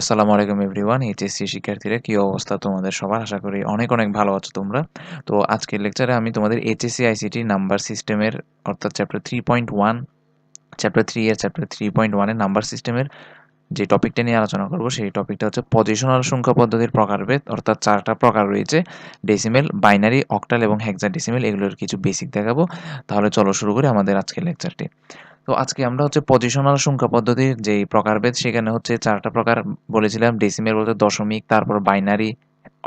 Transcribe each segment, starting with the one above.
আসসালামু আলাইকুম everyone, HSC শিক্ষার্থীরা, কী অবস্থা তোমাদের সবার? আশা করি অনেক অনেক ভালো আছো তোমরা। তো আজকের লেকচারে আমি তোমাদের এইচএসসি, আইসিটি নাম্বার সিস্টেমের অর্থাৎ chapter three point one chapter three এর চ্যাপ্টার থ্রি পয়েন্ট ওয়ানের নাম্বার সিস্টেমের যে টপিকটা নিয়ে আলোচনা করব, সেই টপিকটা হচ্ছে পজিশনাল সংখ্যা পদ্ধতির প্রকারভেদ, অর্থাৎ চারটা প্রকার রয়েছে ডেসিমেল বাইনারি অক্টাল এবং হেক্সা ডেসিমেল এগুলোর কিছু বেসিক দেখাবো। তাহলে চলো শুরু করি আমাদের আজকের লেকচারটি তো আজকে আমরা হচ্ছে পজিশনাল সংখ্যা পদ্ধতির যেই প্রকারভেদ, সেখানে হচ্ছে চারটা প্রকার বলেছিলাম। ডেসিমেল বলতে দশমিক, তারপর বাইনারি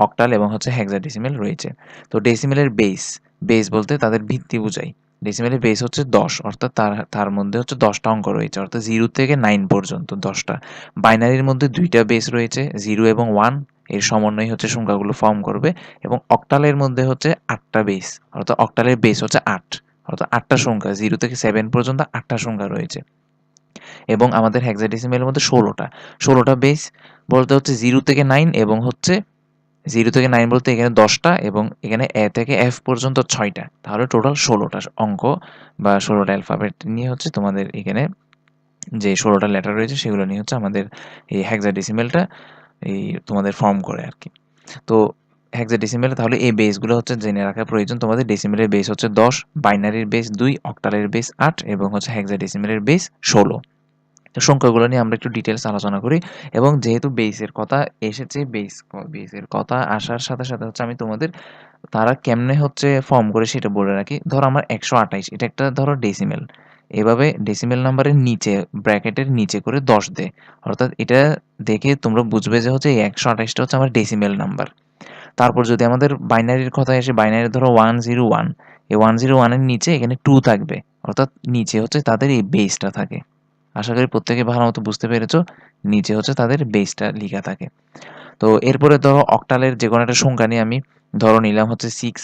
অক্টাল এবং হচ্ছে হেক্সাডেসিমেল রয়েছে। তো ডেসিমেলের বেস বেস বলতে তাদের ভিত্তি বোঝায় ডেসিমেলের বেস হচ্ছে দশ, অর্থাৎ তার তার মধ্যে হচ্ছে দশটা অঙ্ক রয়েছে, অর্থাৎ জিরো থেকে নাইন পর্যন্ত দশটা। বাইনারির মধ্যে দুইটা বেস রয়েছে জিরো এবং ওয়ানের সমন্বয় হচ্ছে সংখ্যাগুলো ফর্ম করবে এবং অক্টালের মধ্যে হচ্ছে আটটা বেস অর্থাৎ অক্টালের বেস হচ্ছে আট। অর্থাৎ আটটা সংখ্যা জিরো থেকে সেভেন পর্যন্ত আটটা সংখ্যা রয়েছে। এবং আমাদের হেক্সাডেসিমেলের মধ্যে ষোলোটা। ষোলোটা বেস বলতে হচ্ছে জিরো থেকে নাইন এবং হচ্ছে জিরো থেকে নাইন বলতে এখানে দশটা এবং এখানে এ থেকে এফ পর্যন্ত ছয়টা। তাহলে টোটাল ষোলোটা অঙ্ক বা ষোলোটা অ্যালফাবেট নিয়ে হচ্ছে তোমাদের এখানে যে ষোলোটা লেটার রয়েছে সেগুলো নিয়ে হচ্ছে আমাদের এই হেক্সাডেসিমেলটা এই তোমাদের ফর্ম করে আর কি। তো হেক্সাডেসিমেলে তাহলে এই বেসগুলো হচ্ছে জেনে রাখা প্রয়োজন। তোমাদের ডেসিমেলের বেস হচ্ছে দশ বাইনারির বেস দুই অক্টালের বেস আট, এবং হচ্ছে হেক্সাডেসিমেলের বেস ষোলো। সংখ্যাগুলো নিয়ে আমরা একটু ডিটেলস আলোচনা করি, এবং যেহেতু বেসের কথা এসেছে বেস বেসের কথা আসার সাথে সাথে হচ্ছে আমি তোমাদের, তারা কেমনে হচ্ছে ফর্ম করে সেটা বলে রাখি। ধরো আমার একশো আঠাইশ, এটা একটা ধরো ডেসিমেল এভাবে ডেসিমেল নাম্বারের নিচে ব্র্যাকেটের নিচে করে দশ দে। অর্থাৎ এটা দেখে তোমরা বুঝবে যে হচ্ছে এই একশো আঠাইশটা হচ্ছে আমার ডেসিমেল নাম্বার তারপর যদি আমাদের বাইনারির কথা এসে বাইনারি ধরো ওয়ান জিরো ওয়ান এই ওয়ান জিরো ওয়ানের নিচে এখানে টু থাকবে। অর্থাৎ নিচে হচ্ছে তাদের এই বেসটা থাকে। আশা করি প্রত্যেকে ভালো মতো বুঝতে পেরেছ, নিচে হচ্ছে তাদের বেসটা লেখা থাকে। তো এরপরে ধরো অক্টালের যে কোনো একটা সংখ্যা নিয়ে আমি ধরো নিলাম হচ্ছে সিক্স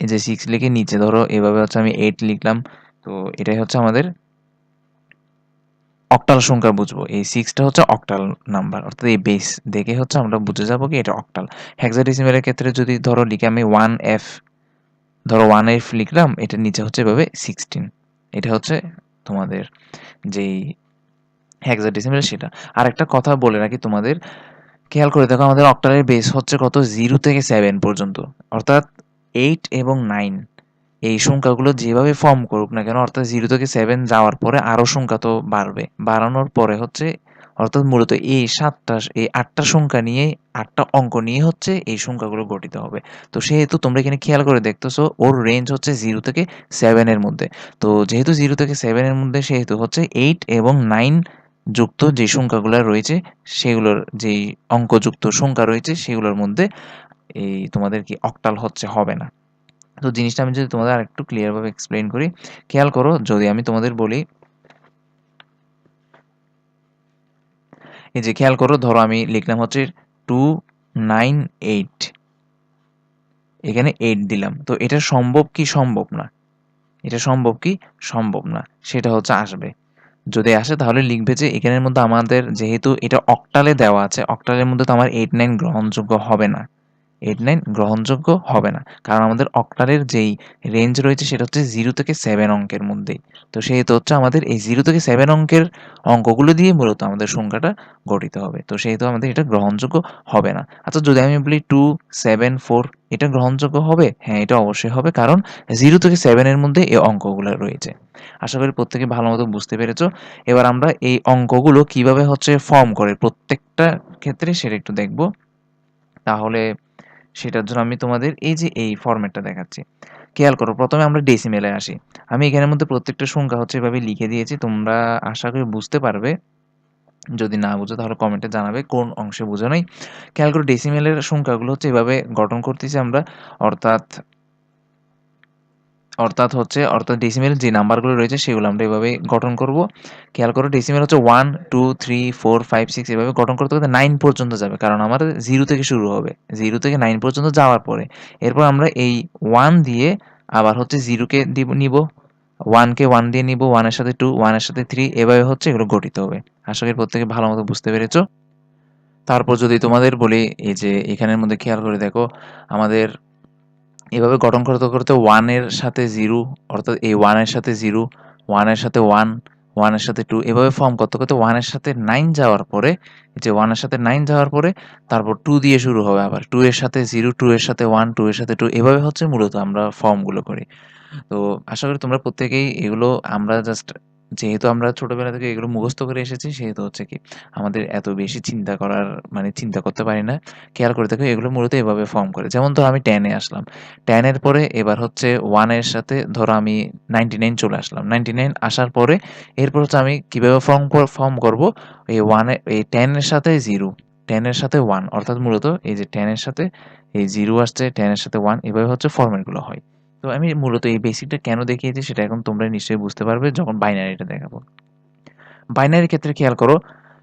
এই যে সিক্স লিখে নিচে ধরো, এভাবে হচ্ছে আমি এইট লিখলাম। তো এটাই হচ্ছে আমাদের অক্টাল সংখ্যা বুঝব। এই সিক্সটা হচ্ছে অক্টাল নাম্বার। অর্থাৎ এই বেস দেখে হচ্ছে আমরা বুঝে যাব কি এটা অক্টাল। হেক্সাডেসিমেলের ক্ষেত্রে যদি ধরো লিখে আমি ওয়ান এফ ধরো ওয়ান এফ লিখলাম এটার নিচে হচ্ছে এভাবে সিক্সটিন এটা হচ্ছে তোমাদের যেই হেক্সাডেসিমেল সেটা। আর একটা কথা বলে রাখি তোমাদের, খেয়াল করে দেখো আমাদের অক্টালের বেস হচ্ছে কত? জিরো থেকে সেভেন পর্যন্ত। অর্থাৎ এইট এবং নাইন এই সংখ্যাগুলো যেভাবে ফর্ম করুক না কেন, অর্থাৎ জিরো থেকে সেভেন যাওয়ার পরে আরও সংখ্যা তো বাড়বে। বাড়ানোর পরে হচ্ছে, অর্থাৎ মূলত এই সাতটা, এই আটটা সংখ্যা নিয়ে, আটটা অঙ্ক নিয়ে হচ্ছে এই সংখ্যাগুলো গঠিত হবে। তো সেহেতু তোমরা এখানে খেয়াল করে দেখতেছো, ওর রেঞ্জ হচ্ছে জিরো থেকে সেভেনের মধ্যে। তো যেহেতু জিরো থেকে সেভেনের মধ্যে, সেহেতু হচ্ছে এইট এবং নাইন যুক্ত যে সংখ্যাগুলো রয়েছে, সেগুলোর যেই অঙ্কযুক্ত সংখ্যা রয়েছে, সেগুলোর মধ্যে এই তোমাদের কি অক্টাল হচ্ছে, হবে না। তো জিনিসটা আমি যদি তোমাদের আরেকটু ক্লিয়ারভাবে এক্সপ্লেন করি, খেয়াল করো যদি আমি তোমাদের বলি, এই যে খেয়াল করো ধরো আমি লিখলাম হচ্ছে টু নাইন এইট এখানে এইট দিলাম। তো এটা সম্ভব কি সম্ভব না? এটা সম্ভব কি সম্ভব না? সেটা হচ্ছে আসবে। যদি আসে তাহলে লিখবে যে এখানের মধ্যে আমাদের যেহেতু এটা অক্টালে দেওয়া আছে অক্টালের মধ্যে তো আমার এইট নাইন গ্রহণযোগ্য হবে না। এইট নাইন গ্রহণযোগ্য হবে না। কারণ আমাদের অক্টালের যেই রেঞ্জ রয়েছে সেটা হচ্ছে জিরো থেকে সেভেন অঙ্কের মধ্যেই। তো সেহেতু হচ্ছে আমাদের এই জিরো থেকে সেভেন অঙ্কের অঙ্কগুলো দিয়ে মূলত আমাদের সংখ্যাটা গঠিত হবে। তো সেহেতু আমাদের এটা গ্রহণযোগ্য হবে না। আচ্ছা যদি আমি বলি টু সেভেন ফোর এটা গ্রহণযোগ্য হবে? হ্যাঁ এটা অবশ্যই হবে। কারণ জিরো থেকে সেভেনের মধ্যে এই অঙ্কগুলো রয়েছে। আশা করি প্রত্যেকে ভালো মতো বুঝতে পেরেছ। এবার আমরা এই অঙ্কগুলো কীভাবে হচ্ছে ফর্ম করে প্রত্যেকটা ক্ষেত্রে সেটা একটু দেখব। তাহলে সেটার জন্য আমি তোমাদের এই যে এই ফর্ম্যাটটা দেখাচ্ছি। খেয়াল করো, প্রথমে আমরা ডেসিমেলে আসি। আমি এখানের মধ্যে প্রত্যেকটা সংখ্যা হচ্ছে এভাবে লিখে দিয়েছি। তোমরা আশা করি বুঝতে পারবে। যদি না বুঝো, তাহলে কমেন্টে জানাবে কোন অংশে বুঝো নাই। খেয়াল করো ডেসিমেলের সংখ্যাগুলো হচ্ছে এভাবে গঠন করতেছি আমরা। অর্থাৎ অর্থাৎ হচ্ছে, অর্থাৎ ডেসিমেল যে নাম্বারগুলো রয়েছে সেগুলো আমরা এভাবে গঠন করব। খেয়াল করো ডেসিমেল হচ্ছে one two three four five six এভাবে গঠন করতে করতে নাইন পর্যন্ত যাবে, কারণ আমাদের জিরো থেকে শুরু হবে। জিরো থেকে নাইন পর্যন্ত যাওয়ার পরে, এরপর আমরা এই ওয়ান দিয়ে আবার হচ্ছে জিরোকে দিব, নিব। ওয়ানকে ওয়ান দিয়ে নিব ওয়ানের সাথে টু ওয়ানের সাথে থ্রি এভাবে হচ্ছে এগুলো গঠিত হবে। আশা করি প্রত্যেকে ভালো মতো বুঝতে পেরেছ। তারপর যদি তোমাদের বলি, এই যে এখানের মধ্যে খেয়াল করে দেখো, আমাদের এভাবে গঠন করতে করতে ওয়ানের সাথে জিরো অর্থাৎ এই ওয়ানের সাথে জিরো ওয়ানের সাথে ওয়ান ওয়ানের সাথে টু এভাবে ফর্ম করতে করতে ওয়ানের সাথে নাইন যাওয়ার পরে যে ওয়ানের সাথে নাইন যাওয়ার পরে, তারপর টু দিয়ে শুরু হবে আবার। টু এর সাথে জিরো টু এর সাথে ওয়ান টু এর সাথে টু এভাবে হচ্ছে মূলত আমরা ফর্মগুলো করি। তো আশা করি তোমরা প্রত্যেকেই এগুলো আমরা জাস্ট যেহেতু আমরা ছোটবেলা থেকে এগুলো মুখস্থ করে এসেছি, সেহেতু হচ্ছে কি আমাদের এত বেশি চিন্তা করার মানে চিন্তা করতে পারি না। খেয়াল করে দেখো এগুলো মূলত এভাবে ফর্ম করে। যেমন ধরো আমি টেনে আসলাম। টেনের পরে এবার হচ্ছে ওয়ানের সাথে ধরো আমি নাইনটি নাইন চলে আসলাম। নাইনটি নাইন আসার পরে এরপর হচ্ছে আমি কীভাবে ফর্ম ফর্ম করব? এই ওয়ানে এই টেনের সাথে জিরো টেনের সাথে ওয়ান অর্থাৎ মূলত এই যে টেনের সাথে, এই জিরো আসছে টেনের সাথে ওয়ান এভাবে হচ্ছে ফর্মেটগুলো হয়। তো আমি মূলত এই বেসিকটা কেন দেখিয়েছি সেটা এখন তোমরা নিশ্চয়ই বুঝতে পারবে যখন বাইনারিটা দেখাবো। বাইনারির ক্ষেত্রে খেয়াল করো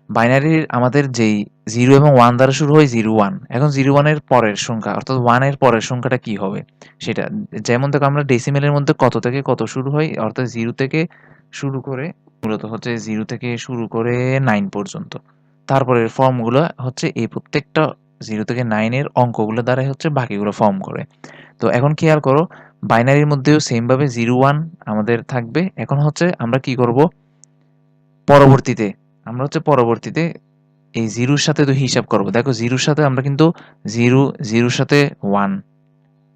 বাইনারির আমাদের যেই জিরো এবং ওয়ান দ্বারা শুরু হয় জিরো ওয়ান এখন জিরো ওয়ানের পরের সংখ্যা, অর্থাৎ ওয়ানের পরের সংখ্যাটা কি হবে? সেটা, যেমন দেখো আমরা ডেসিমেলের মধ্যে কত থেকে কত শুরু হয়, অর্থাৎ জিরো থেকে শুরু করে, মূলত হচ্ছে জিরো থেকে শুরু করে নাইন পর্যন্ত। তারপরের ফর্মগুলো হচ্ছে এই প্রত্যেকটা জিরো থেকে নাইনের অঙ্কগুলো দ্বারাই হচ্ছে বাকিগুলো ফর্ম করে। তো এখন খেয়াল করো বাইনারির মধ্যেও সেমভাবে জিরো ওয়ান আমাদের থাকবে। এখন হচ্ছে আমরা কি করব? পরবর্তীতে, আমরা হচ্ছে পরবর্তীতে এই জিরোর সাথে তো হিসাব করব। দেখো জিরোর সাথে আমরা কিন্তু জিরো জিরোর সাথে ওয়ান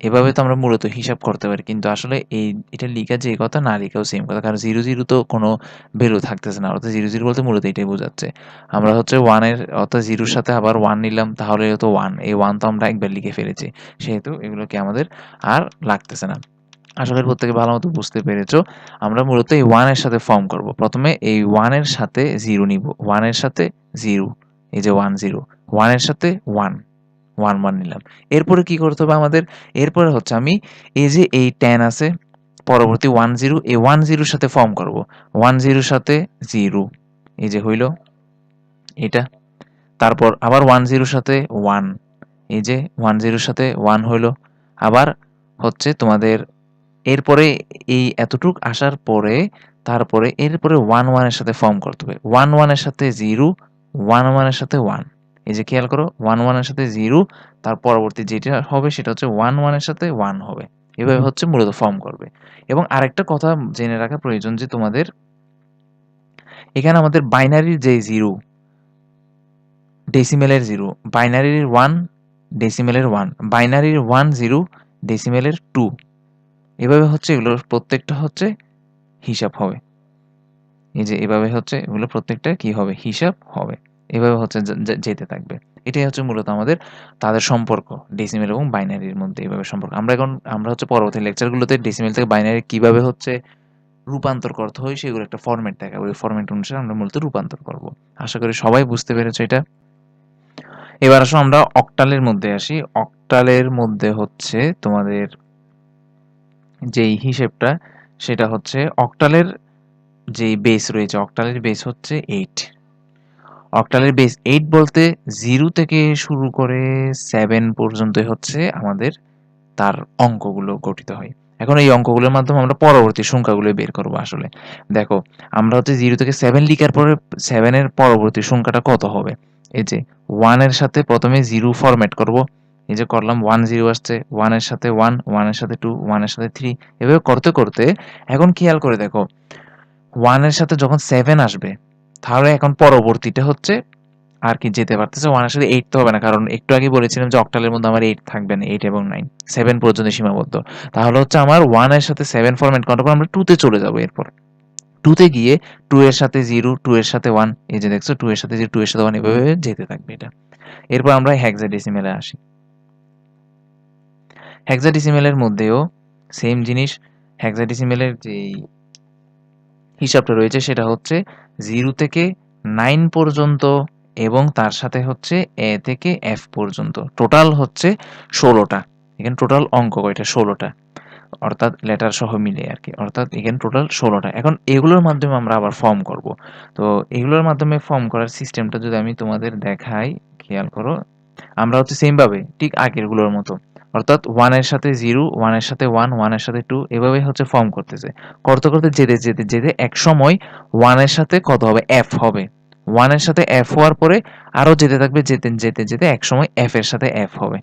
এভাবে তো আমরা মূলত হিসাব করতে পারি। কিন্তু আসলে এই, এটা লিখা যে কথা না লিখাও সেম কথা। কারণ জিরো জিরো তো কোনো ভ্যালু থাকতেছে না। অর্থাৎ জিরো জিরো বলতে মূলত এটাই বোঝাচ্ছে। আমরা হচ্ছে ওয়ানের অর্থাৎ জিরোর সাথে আবার ওয়ান নিলাম, তাহলে তো ওয়ান এই ওয়ান তো আমরা একবার লিখে ফেলেছি। সেহেতু এগুলোকে আমাদের আর লাগতেছে না। আশা করি প্রত্যেকে ভালো মতো বুঝতে পেরেছ। আমরা মূলত এই ওয়ানের সাথে ফর্ম করব। প্রথমে এই ওয়ানের সাথে জিরো নিব। ওয়ানের সাথে জিরো এই যে ওয়ান জিরো ওয়ানের সাথে ওয়ান ওয়ান ওয়ান নিলাম। এরপরে কি করতে হবে আমাদের? এরপরে হচ্ছে আমি এই যে এই টেন আছে, পরবর্তী ওয়ান জিরো এই ওয়ান জিরোর সাথে ফর্ম করব। ওয়ান জিরোর সাথে জিরো এই যে হইল এটা। তারপর আবার ওয়ান জিরোর সাথে ওয়ান এই যে ওয়ান জিরোর সাথে ওয়ান হইল। আবার হচ্ছে তোমাদের এরপরে এই এতটুক আসার পরে, তারপরে এরপরে ওয়ান ওয়ানের সাথে ফর্ম করতে হবে। ওয়ান ওয়ানের সাথে জিরো ওয়ান ওয়ানের সাথে ওয়ান এই যে খেয়াল করো ওয়ান ওয়ানের সাথে জিরো তার পরবর্তী যেটা হবে সেটা হচ্ছে ওয়ান ওয়ানের সাথে ওয়ান হবে। এভাবে হচ্ছে মূলত ফর্ম করবে। এবং আরেকটা কথা জেনে রাখা প্রয়োজন যে তোমাদের এখানে আমাদের বাইনারির যে জিরো ডেসিমেলের জিরো বাইনারির ওয়ান ডেসিমেলের ওয়ান বাইনারির ওয়ান জিরো ডেসিমেলের টু এভাবে হচ্ছে এগুলোর প্রত্যেকটা হচ্ছে হিসাব হবে। এই যে এভাবে হচ্ছে এগুলো প্রত্যেকটা কি হবে? হিসাব হবে। এভাবে হচ্ছে যেতে থাকবে। এটাই হচ্ছে মূলত আমাদের, তাদের সম্পর্ক ডেসিমেল এবং বাইনারির মধ্যে এইভাবে সম্পর্ক। আমরা এখন, আমরা হচ্ছে পরবর্তী লেকচারগুলোতে ডেসিমেল থেকে বাইনারি কীভাবে হচ্ছে রূপান্তর করতে হয় সেগুলো একটা ফরম্যাট দেখা ওই ফরম্যাট অনুসারে আমরা মূলত রূপান্তর করব। আশা করি সবাই বুঝতে পেরেছ এটা। এবার আসো আমরা অক্টালের মধ্যে আসি। অক্টালের মধ্যে হচ্ছে তোমাদের যেই হিসেবটা, সেটা হচ্ছে অক্টালের যেই বেস রয়েছে অক্টালের বেস হচ্ছে এইট অক্টালের বেস এইট বলতে জিরো থেকে শুরু করে সেভেন পর্যন্ত হচ্ছে আমাদের তার অঙ্কগুলো গঠিত হয়। এখন এই অঙ্কগুলোর মাধ্যমে আমরা পরবর্তী সংখ্যাগুলো বের করব আসলে। দেখো, আমরা হচ্ছে জিরো থেকে সেভেন লিখার পরে সেভেনের পরবর্তী সংখ্যাটা কত হবে? এই যে ওয়ানের সাথে প্রথমে জিরো ফরম্যাট করব। এই যে করলাম ওয়ান জিরো আসছে ওয়ানের সাথে ওয়ান ওয়ানের সাথে টু ওয়ানের সাথে থ্রি এভাবে করতে করতে এখন খেয়াল করে দেখো ওয়ানের সাথে যখন সেভেন আসবে তাহলে এখন পরবর্তীটা হচ্ছে আর কি যেতে পারতেছে। ওয়ানের সাথে এইট তো হবে না, কারণ একটু আগে বলেছিলাম যে অক্টালের মধ্যে আমার এইট থাকবে না এইট এবং নাইন সেভেন পর্যন্ত সীমাবদ্ধ। তাহলে হচ্ছে আমার ওয়ানের সাথে সেভেন ফরম্যাট করার পর আমরা টুতে চলে যাব এরপর। টুতে গিয়ে টু এর সাথে জিরো টু এর সাথে ওয়ান এই যে দেখছ টু এর সাথে জিরো টু এর সাথে ওয়ান এভাবে যেতে থাকবে এটা। এরপর আমরা হেক্সাডেসিমেলে আসি। হেক্সাডেসিমেলের মধ্যেও সেম জিনিস হেক্সাডেসিমেলের যেই হিসাবটা রয়েছে সেটা হচ্ছে জিরো থেকে নাইন পর্যন্ত এবং তার সাথে হচ্ছে এ থেকে এফ পর্যন্ত। টোটাল হচ্ছে ষোলোটা। এখানে টোটাল অঙ্ক কয়টা ষোলোটা। অর্থাৎ লেটার সহ মিলে আর কি। অর্থাৎ এখানে টোটাল ষোলোটা। এখন এগুলোর মাধ্যমে আমরা আবার ফর্ম করব। তো এগুলোর মাধ্যমে ফর্ম করার সিস্টেমটা যদি আমি তোমাদের দেখাই, খেয়াল করো, আমরা হচ্ছে সেমভাবে ঠিক আগেরগুলোর মতো। অর্থাৎ ওয়ানের সাথে জিরো ওয়ানের সাথে ওয়ান ওয়ানের সাথে টু এভাবে হচ্ছে ফর্ম করতেছে। করতে করতে যেতে যেতে যেতে এক সময় ওয়ানের সাথে কত হবে? এফ হবে। ওয়ানের সাথে এফ হওয়ার পরে আরও যেতে থাকবে যেতে যেতে যেতে এক সময় এফ এর সাথে এফ হবে।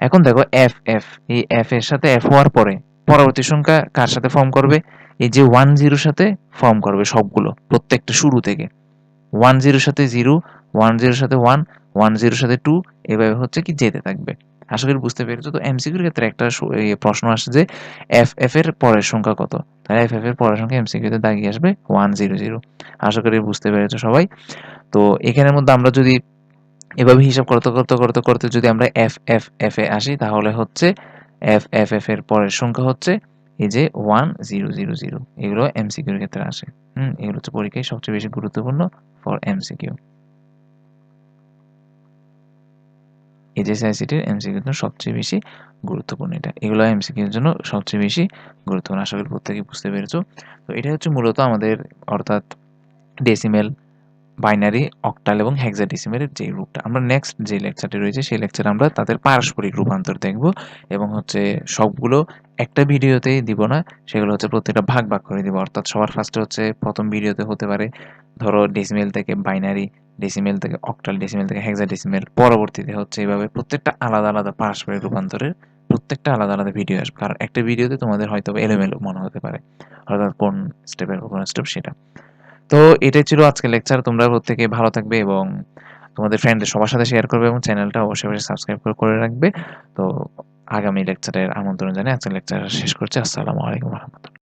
এখন দেখো এফ এফ এই এফ এর সাথে এফ হওয়ার পরে পরবর্তী সংখ্যা কার সাথে ফর্ম করবে? এই যে ওয়ান জিরোর সাথে ফর্ম করবে সবগুলো, প্রত্যেকটা শুরু থেকে। ওয়ান জিরোর সাথে জিরো ওয়ান জিরোর সাথে ওয়ান ওয়ান জিরোর সাথে টু এভাবে হচ্ছে কি যেতে থাকবে। আশা করি বুঝতে পেরেছ। তো এমসিকিউর ক্ষেত্রে একটা প্রশ্ন আসে যে এফ এফ এর পরের সংখ্যা কত? তাহলে এফ এফ এর পরের সংখ্যা এমসিকিউতে দাগিয়ে আসবে ওয়ান জিরো জিরো আশা করি বুঝতে পেরেছ সবাই। তো এখানের মধ্যে আমরা যদি এভাবে হিসাব করতে করতে করতে করতে যদি আমরা এফ এফ এফ এ আসি, তাহলে হচ্ছে এফ এফ এফ এর পরের সংখ্যা হচ্ছে এই যে ওয়ান জিরো জিরো জিরো এগুলো এমসিকিউর ক্ষেত্রে আসে। হুম, এগুলো হচ্ছে পরীক্ষায় সবচেয়ে বেশি গুরুত্বপূর্ণ ফর এমসিকিউ এইচএসআইসিটির এমসিকিউর জন্য সবচেয়ে বেশি গুরুত্বপূর্ণ এটা। এগুলো এমসিকিউর জন্য সবচেয়ে বেশি গুরুত্বপূর্ণ, আশা করি প্রত্যেকে বুঝতে পেরেছ। তো এটা হচ্ছে মূলত আমাদের, অর্থাৎ ডেসিমেল বাইনারি অক্টাল এবং হেক্সাডেসিমেলের যে রূপটা। আমরা নেক্সট যে লেকচারটি রয়েছে, সেই লেকচারে আমরা তাদের পারস্পরিক রূপান্তর দেখব এবং হচ্ছে সবগুলো একটা ভিডিওতেই দিব না, সেগুলো হচ্ছে প্রত্যেকটা ভাগ ভাগ করে দিব। অর্থাৎ সবার ফার্স্টে হচ্ছে প্রথম ভিডিওতে হতে পারে, ধরো ডেসিমেল থেকে বাইনারি ডেসিমেল থেকে অক্টাল ডেসিমেল থেকে হেক্সাডেসিমেল পরবর্তীতে হচ্ছে এইভাবে প্রত্যেকটা আলাদা আলাদা পারস্পরিক রূপান্তরের প্রত্যেকটা আলাদা আলাদা ভিডিও আসবে। কারণ একটা ভিডিওতে তোমাদের হয়তো এলোমেলো মনে হতে পারে, অর্থাৎ কোন স্টেপের কোন স্টেপ সেটা। তো এটাই ছিল আজকের লেকচার তোমরা প্রত্যেকে ভালো থাকবে এবং তোমাদের ফ্রেন্ডদের সবার সাথে শেয়ার করবে এবং চ্যানেলটা অবশ্যই অবশ্যই সাবস্ক্রাইব করে রাখবে। তো আগামী লেকচারের আমন্ত্রণ জানিয়ে আজকের লেকচার শেষ করছি। আসসালামু আলাইকুম রহমতুল্লাহ।